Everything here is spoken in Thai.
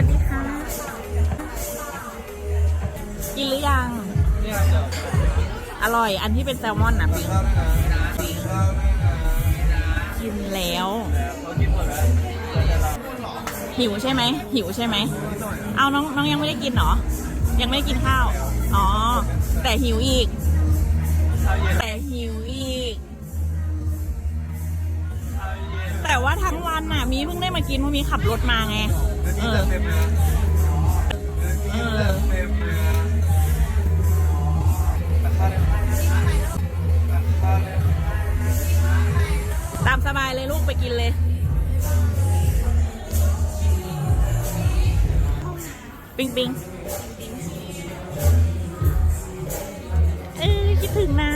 วัสดีค่ะ กินหรือยัง อร่อย อันที่เป็นแซลมอนนะปิงกินแล้ว หิวใช่ไหม หิวใช่ไหม เอาน้องน้องยังไม่ได้กินหรอ ยังไม่ได้กินข้าว อ๋อ แต่หิวอีก แต่ แต่ว่าทั้งวันน่ะมีเพิ่งได้มากินเพราะมีขับรถมาไง เอเต็มเลยนะเนื้อที่เต็มเลยนะตักข้ามตักข้าวได้ไหมตามสบายเลยลูกไปกินเลย ปิงปิงเออคิดถึงนะ